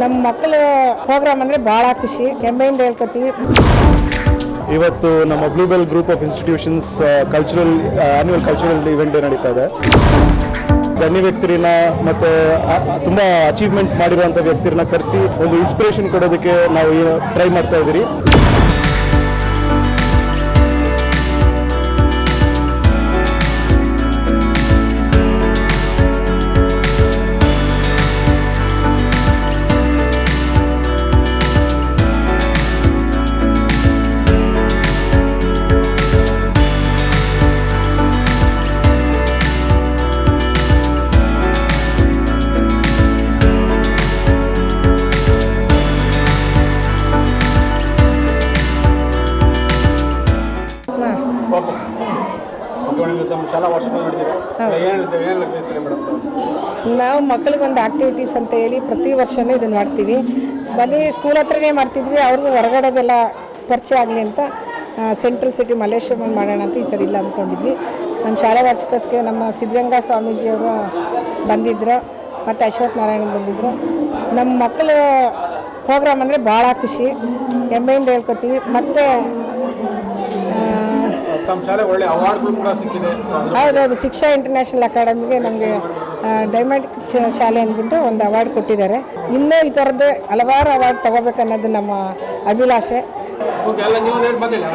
ನಮ್ಮ ಮಕ್ಕಳ ಪ್ರೋಗ್ರಾಮ್ ಅಂದರೆ ಭಾಳ ಖುಷಿ. ಹೆಮ್ಮೆಯಿಂದ ಹೇಳ್ಕೊತೀವಿ. ಇವತ್ತು ನಮ್ಮ Bluebell group of institutions cultural annual cultural event ನಡೀತಾ ಇದೆ. ಗಣ್ಯ ವ್ಯಕ್ತಿರಿನ ಮತ್ತು ತುಂಬ ಅಚೀವ್ಮೆಂಟ್ ಮಾಡಿರುವಂಥ ವ್ಯಕ್ತಿರನ್ನ ಕರೆಸಿ ಒಂದು ಇನ್ಸ್ಪಿರೇಷನ್ ಕೊಡೋದಕ್ಕೆ ನಾವು ಟ್ರೈ ಮಾಡ್ತಾ ಇದ್ದೀರಿ. ಓಕೆ ಮಕ್ಕಳಿಗೆ ತಮ್ಮ ಶಾಲಾ ವಾರ್ಷಿಕ ನಡೆದಿದೆ ಏನು ಹೇಳ್ತೀವಿ ಏನು ಬಯಸ್ತೀರಿ ಮೇಡಮ್ ನಾವು ಮಕ್ಕಳಿಗೊಂದು ಆಕ್ಟಿವಿಟೀಸ್ ಅಂತ ಹೇಳಿ ಪ್ರತಿ ವರ್ಷವೂ ಇದನ್ನು ಮಾಡ್ತೀವಿ. ಬನ್ನಿ ಸ್ಕೂಲ್ ಹತ್ರನೇ ಮಾಡ್ತಿದ್ವಿ ಅವ್ರಿಗೂ ಹೊರಗಡೆದೆಲ್ಲ ಪರಿಚಯ ಆಗಲಿ ಅಂತ ಸೆಂಟ್ರಲ್ ಸಿಟಿ ಮಲ್ಲೇಶ್ವರಂ ಮಾಡೋಣ ಅಂತ ಈ ಸರಿ ಇಲ್ಲ ಅಂದ್ಕೊಂಡಿದ್ವಿ ನಮ್ಮ ಶಾಲಾ ವಾರ್ಷಿಕೋತ್ಸವಕ್ಕೆ ನಮ್ಮ ಸಿದ್ಧಗಂಗಾ ಸ್ವಾಮೀಜಿಯವರು ಬಂದಿದ್ದರು ಮತ್ತು ಅಶ್ವಥ್ ನಾರಾಯಣ ಬಂದಿದ್ದರು ನಮ್ಮ ಮಕ್ಕಳು ಪ್ರೋಗ್ರಾಮ್ ಅಂದರೆ ಭಾಳ ಖುಷಿ. ಹೆಮ್ಮೆಯಿಂದ ಹೇಳ್ಕೊತೀವಿ. ಮತ್ತು ತಮ್ಮ ಶಾಲೆ ಒಳ್ಳೆ ಅವಾರ್ಡ್ಗಳು ಕೂಡ ಸಿಕ್ಕಿದೆ. ಹೌದೌದು ಶಿಕ್ಷಾ ಇಂಟರ್ನ್ಯಾಷನಲ್ ಅಕಾಡೆಮಿಗೆ ನಮಗೆ ಡೈಮಂಡ್ ಶಾಲೆ ಅಂದ್ಬಿಟ್ಟು ಒಂದು ಅವಾರ್ಡ್ ಕೊಟ್ಟಿದ್ದಾರೆ. ಇನ್ನೂ ಈ ಥರದ್ದು ಹಲವಾರು ಅವಾರ್ಡ್ ತಗೋಬೇಕನ್ನೋದು ನಮ್ಮ ಅಭಿಲಾಷೆ. ನೀವು ಹೇಳಿ ಬಂದಿಲ್ಲ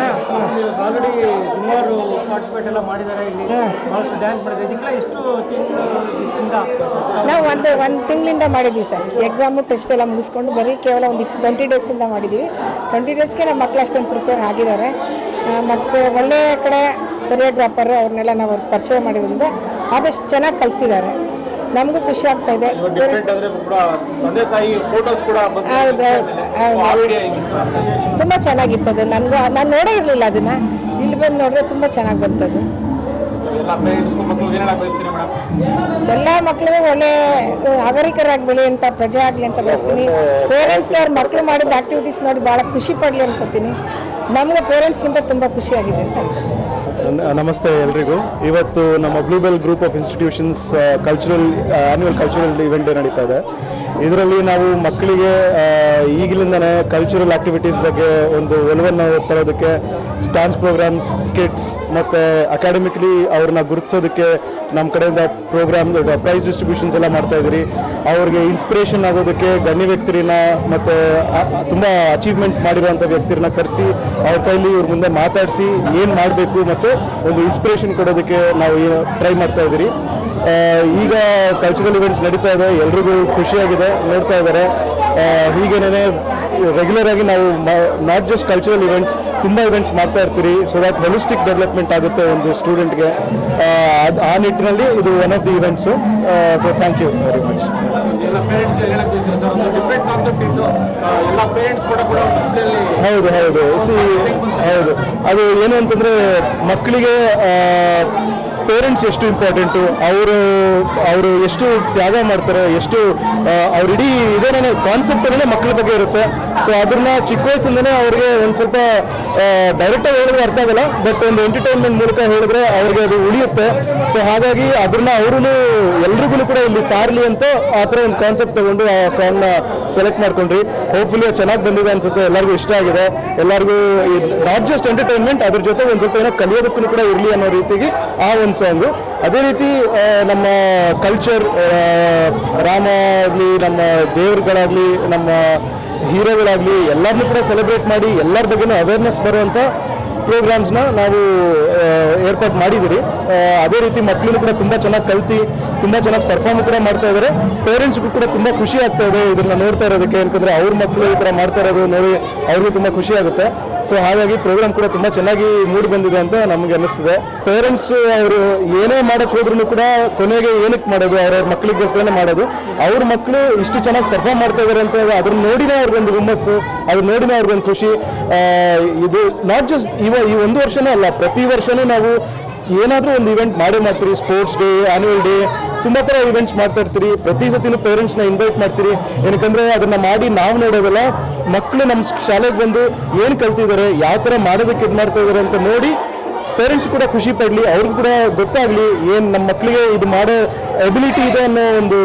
ಆಲ್ರೆಡಿ ಸುಮಾರು ಪಾರ್ಟಿಸಿಪೇಟ್ ಎಲ್ಲ ಮಾಡಿದ್ದಾರೆ ಇಲ್ಲಿ. ಬಹಳಷ್ಟು ಡ್ಯಾನ್ಸ್ ಮಾಡಿದ್ದಾರೆ. ಇದಕ್ಕೆಲ್ಲ ಎಷ್ಟು ತಿಂಗಳು ದಿವಸದಿಂದ ನಾವು ಒಂದು ಒಂದು ತಿಂಗಳಿಂದ ಮಾಡಿದ್ವಿ ಸರ್. ಎಕ್ಸಾಮು ಟೆಸ್ಟ್ ಎಲ್ಲ ಮುಗಿಸ್ಕೊಂಡು ಬರೀ ಕೇವಲ ಒಂದು ಟ್ವೆಂಟಿ ಡೇಸಿಂದ ಮಾಡಿದ್ದೀವಿ. ಟ್ವೆಂಟಿ ಡೇಸ್ಗೆ ನಮ್ಮ ಮಕ್ಕಳು ಅಷ್ಟೊಂದು ಪ್ರಿಪೇರ್ ಆಗಿದ್ದಾರೆ. ಮತ್ತು ಒಳ್ಳೆಯ ಕಡೆ ಕೊರಿಯೋಗ್ರಾಫರ್ ಅವ್ರನ್ನೆಲ್ಲ ನಾವು ಪರಿಚಯ ಮಾಡಿದ್ರಿಂದ ಆದಷ್ಟು ಚೆನ್ನಾಗಿ ಕಲಿಸಿದ್ದಾರೆ. ನಮಗೂ ಖುಷಿ ಆಗ್ತಾ ಇದೆ. ತುಂಬ ಚೆನ್ನಾಗಿತ್ತು ಅದು. ನನಗೂ ನಾನು ನೋಡೇ ಇರಲಿಲ್ಲ ಅದನ್ನು. ಇಲ್ಲಿ ಬಂದು ನೋಡಿದ್ರೆ ತುಂಬ ಚೆನ್ನಾಗಿ ಬಂತದ್ದು ಎಲ್ಲ ಮಕ್ಕಳು ಒಳ್ಳೆ ನಾಗರಿಕರಾಗಿ ಅಂತ, ಪ್ರಜೆ ಆಗಲಿ ಅಂತ ಬಯಸ್ತೀನಿ. ಪೇರೆಂಟ್ಸ್ಗೆ ಅವ್ರ ಮಕ್ಕಳು ಮಾಡಿದ ಆಕ್ಟಿವಿಟೀಸ್ ನೋಡಿ ಭಾಳ ಖುಷಿ ಪಡಲಿ ಅನ್ಕೋತೀನಿ. ನಮಗೆ ಪೇರೆಂಟ್ಸ್ಗಿಂತ ತುಂಬ ಖುಷಿಯಾಗಿದೆ ಅಂತ ನಮಸ್ತೆ ಎಲ್ರಿಗೂ. ಇವತ್ತು ನಮ್ಮ Bluebell group of institutions cultural annual cultural event ನಡೀತಾ ಇದೆ. ಇದರಲ್ಲಿ ನಾವು ಮಕ್ಕಳಿಗೆ ಈಗಲಿಂದನೇ ಕಲ್ಚರಲ್ ಆಕ್ಟಿವಿಟೀಸ್ ಬಗ್ಗೆ ಒಂದು ಒಲವನ್ನು ತರೋದಕ್ಕೆ ಡ್ಯಾನ್ಸ್ ಪ್ರೋಗ್ರಾಮ್ಸ್ ಸ್ಕಿಟ್ಸ್ ಮತ್ತು ಅಕಾಡೆಮಿಕ್ಲಿ ಅವ್ರನ್ನ ಗುರುತಿಸೋದಕ್ಕೆ ನಮ್ಮ ಕಡೆಯಿಂದ ಪ್ರೋಗ್ರಾಮ್ ಪ್ರೈಸ್ ಡಿಸ್ಟ್ರಿಬ್ಯೂಷನ್ಸ್ ಎಲ್ಲ ಮಾಡ್ತಾ ಇದ್ದೀರಿ. ಅವ್ರಿಗೆ ಇನ್ಸ್ಪಿರೇಷನ್ ಆಗೋದಕ್ಕೆ ಗಣ್ಯ ವ್ಯಕ್ತಿರಿನ ಮತ್ತು ತುಂಬ ಅಚೀವ್ಮೆಂಟ್ ಮಾಡಿರುವಂಥ ವ್ಯಕ್ತಿರನ್ನ ಕರೆಸಿ, ಅವ್ರ ಕೈಲಿ ಇವ್ರ ಮುಂದೆ ಮಾತಾಡಿಸಿ ಏನು ಮಾಡಬೇಕು ಮತ್ತು ಒಂದು ಇನ್ಸ್ಪಿರೇಷನ್ ಕೊಡೋದಕ್ಕೆ ನಾವು ಟ್ರೈ ಮಾಡ್ತಾ ಇದ್ದೀರಿ. ಈಗ ಕಲ್ಚರಲ್ ಇವೆಂಟ್ಸ್ ನಡೀತಾ ಇದೆ ಎಲ್ರಿಗೂ ಖುಷಿಯಾಗಿದೆ ನೋಡ್ತಾ ಇದ್ದಾರೆ. ಹೀಗೇನೇ ರೆಗ್ಯುಲರ್ ಆಗಿ ನಾವು ನಾಟ್ ಜಸ್ಟ್ ಕಲ್ಚರಲ್ ಇವೆಂಟ್ಸ್ ತುಂಬ ಇವೆಂಟ್ಸ್ ಮಾಡ್ತಾ ಇರ್ತೀರಿ. ಸೊ ದಟ್ ಹೊಲಿಸ್ಟಿಕ್ ಡೆವಲಪ್ಮೆಂಟ್ ಆಗುತ್ತೆ ಒಂದು ಸ್ಟೂಡೆಂಟ್ಗೆ ಆ ನಿಟ್ಟಿನಲ್ಲಿ ಇದು one of the events so thank you very much ಹೌದು ಹೌದು. ಸಿ ಹೌದು. ಅದು ಏನು ಅಂತಂದರೆ ಮಕ್ಕಳಿಗೆ ಪೇರೆಂಟ್ಸ್ ಎಷ್ಟು ಇಂಪಾರ್ಟೆಂಟು ಅವರು ಅವರು ಎಷ್ಟು ತ್ಯಾಗ ಮಾಡ್ತಾರೆ, ಎಷ್ಟು ಅವ್ರ ಇಡೀ ಇದೇನೇ ಕಾನ್ಸೆಪ್ಟೇ ಮಕ್ಕಳ ಬಗ್ಗೆ ಇರುತ್ತೆ. ಸೊ ಅದನ್ನ ಚಿಕ್ಕ ವಯಸ್ಸಿಂದನೇ ಅವ್ರಿಗೆ ಒಂದು ಸ್ವಲ್ಪ ಡೈರೆಕ್ಟಾಗಿ ಹೇಳಿದ್ರೆ ಅರ್ಥ ಆಗಲ್ಲ ಬಟ್ ಒಂದು ಎಂಟರ್ಟೈನ್ಮೆಂಟ್ ಮೂಲಕ ಹೇಳಿದ್ರೆ ಅವ್ರಿಗೆ ಅದು ಉಳಿಯುತ್ತೆ. ಸೊ ಹಾಗಾಗಿ ಅದನ್ನ ಅವರು ಎಲ್ರಿಗೂ ಕೂಡ ಇಲ್ಲಿ ಸಾರ್ಲಿ ಅಂತ ಆ ಥರ ಒಂದು ಕಾನ್ಸೆಪ್ಟ್ ತಗೊಂಡು ಆ ಸಾಂಗ್ನ ಸೆಲೆಕ್ಟ್ ಮಾಡ್ಕೊಂಡ್ರಿ. ಹೋಪ್ಫುಲಿ ಚೆನ್ನಾಗಿ ಬಂದಿದೆ ಅನ್ಸುತ್ತೆ, ಎಲ್ಲರಿಗೂ ಇಷ್ಟ ಆಗಿದೆ. ಎಲ್ಲರಿಗೂ ನಾಟ್ ಜಸ್ಟ್ ಎಂಟರ್ಟೈನ್ಮೆಂಟ್ ಅದ್ರ ಜೊತೆ ಒಂದು ಸ್ವಲ್ಪ ಏನೋ ಕಲಿಯೋದಕ್ಕೂ ಕೂಡ ಇರಲಿ ಅನ್ನೋ ರೀತಿಗೆ ಆ ಒಂದು ಸಾಂಗು ಅದೇ ರೀತಿ ನಮ್ಮ ಕಲ್ಚರ್ ರಾಮ ಆಗಲಿ, ನಮ್ಮ ದೇವ್ರುಗಳಾಗಲಿ, ನಮ್ಮ ಹೀರೋಗಳಾಗಲಿ ಎಲ್ಲರನ್ನೂ ಕೂಡ ಸೆಲೆಬ್ರೇಟ್ ಮಾಡಿ ಎಲ್ಲರ ಬಗ್ಗೆನೂ ಅವೇರ್ನೆಸ್ ಬರುವಂಥ ಪ್ರೋಗ್ರಾಮ್ಸ್ನ ನಾವು ಏರ್ಪಾಟ್ ಮಾಡಿದ್ದೀರಿ. ಅದೇ ರೀತಿ ಮಕ್ಕಳು ಕೂಡ ತುಂಬ ಚೆನ್ನಾಗಿ ಕಲ್ತು, ತುಂಬ ಚೆನ್ನಾಗಿ ಪರ್ಫಾರ್ಮ್ ಕೂಡ ಮಾಡ್ತಾ ಇದ್ದಾರೆ ಪೇರೆಂಟ್ಸ್ಗೂ ಕೂಡ ತುಂಬ ಖುಷಿ ಆಗ್ತಾ ಇದೆ ಇದನ್ನ ನೋಡ್ತಾ ಇರೋದಕ್ಕೆ. ಯಾಕಂದರೆ ಅವ್ರ ಮಕ್ಕಳು ಈ ಥರ ಮಾಡ್ತಾ ಇರೋದು ನೋಡಿ ಅವ್ರಿಗೂ ತುಂಬ ಖುಷಿ ಆಗುತ್ತೆ. ಸೊ ಹಾಗಾಗಿ ಪ್ರೋಗ್ರಾಮ್ ಕೂಡ ತುಂಬ ಚೆನ್ನಾಗಿ ಮೂಡಿ ಬಂದಿದೆ ಅಂತ ನಮಗೆ ಅನ್ನಿಸ್ತಿದೆ. ಪೇರೆಂಟ್ಸ್ ಅವರು ಏನೇ ಮಾಡೋಕ್ಕೆ ಹೋದ್ರೂ ಕೂಡ ಕೊನೆಗೆ ಏನಕ್ಕೆ ಮಾಡೋದು? ಅವ್ರವ್ರ ಮಕ್ಕಳಿಗೋಸ್ಕರನೇ ಮಾಡೋದು. ಅವ್ರ ಮಕ್ಕಳು ಇಷ್ಟು ಚೆನ್ನಾಗಿ ಪರ್ಫಾರ್ಮ್ ಮಾಡ್ತಾ ಇದ್ದಾರೆ ಅಂತ ಅದನ್ನ ನೋಡಿನೇ ಅವ್ರಿಗೊಂದು ಹುಮ್ಮಸ್ಸು, ಅದನ್ನ ನೋಡಿನೇ ಅವ್ರಿಗೊಂದು ಖುಷಿ. ಇದು ನಾಟ್ ಜಸ್ಟ್ ಇವ ಈ ಒಂದು ವರ್ಷನೇ ಅಲ್ಲ, ಪ್ರತಿ ವರ್ಷನೂ ನಾವು ಏನಾದರೂ ಒಂದು ಇವೆಂಟ್ ಮಾಡೇ ಮಾಡ್ತೀರಿ ಸ್ಪೋರ್ಟ್ಸ್ ಡೇ ಆ್ಯನ್ಯುವಲ್ ಡೇ ತುಂಬ ಥರ ಇವೆಂಟ್ಸ್ ಮಾಡ್ತಾ ಇರ್ತೀರಿ. ಪ್ರತಿ ಸತಿನೂ ಪೇರೆಂಟ್ಸ್ನ ಇನ್ವೈಟ್ ಮಾಡ್ತೀರಿ. ಏನಕ್ಕಂದರೆ ಅದನ್ನು ಮಾಡಿ ನಾವು ನೋಡೋದಲ್ಲ ಮಕ್ಕಳು ನಮ್ಮ ಶಾಲೆಗೆ ಬಂದು ಏನು ಕಲ್ತಿದ್ದಾರೆ, ಯಾವ ಥರ ಮಾಡೋದಕ್ಕೆ ಇದು ಮಾಡ್ತಾ ಇದ್ದಾರೆ ಅಂತ ನೋಡಿ ಪೇರೆಂಟ್ಸ್ ಕೂಡ ಖುಷಿ ಪಡಲಿ, ಅವ್ರಿಗೂ ಕೂಡ ಗೊತ್ತಾಗಲಿ ಏನು ನಮ್ಮ ಮಕ್ಕಳಿಗೆ ಇದು ಮಾಡೋ ಎಬಿಲಿಟಿ ಇದೆ ಅನ್ನೋ ಒಂದು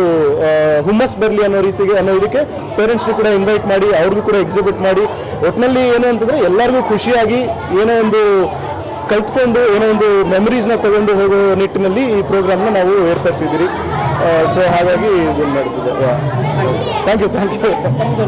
ಹುಮ್ಮಸ್ ಬರಲಿ ಅನ್ನೋ ರೀತಿಗೆ, ಅನ್ನೋ ಇದಕ್ಕೆ ಪೇರೆಂಟ್ಸ್ನು ಕೂಡ ಇನ್ವೈಟ್ ಮಾಡಿ, ಅವ್ರಿಗೂ ಕೂಡ ಎಕ್ಸಿಬಿಟ್ ಮಾಡಿ. ಒಟ್ಟಿನಲ್ಲಿ ಏನು ಅಂತಂದರೆ ಎಲ್ಲರಿಗೂ ಖುಷಿಯಾಗಿ ಏನೋ ಒಂದು ಕಲ್ತ್ಕೊಂಡು, ಏನೋ ಒಂದು ಮೆಮರೀಸ್ನ ತಗೊಂಡು ಹೋಗೋ ನಿಟ್ಟಿನಲ್ಲಿ ಈ ಪ್ರೋಗ್ರಾಮ್ನ ನಾವು ಏರ್ಪಡಿಸಿದ್ದೀರಿ. ಸೊ ಹಾಗಾಗಿ ಇದನ್ನು ಮಾಡ್ತಿದ್ದೆ. Thank you thank you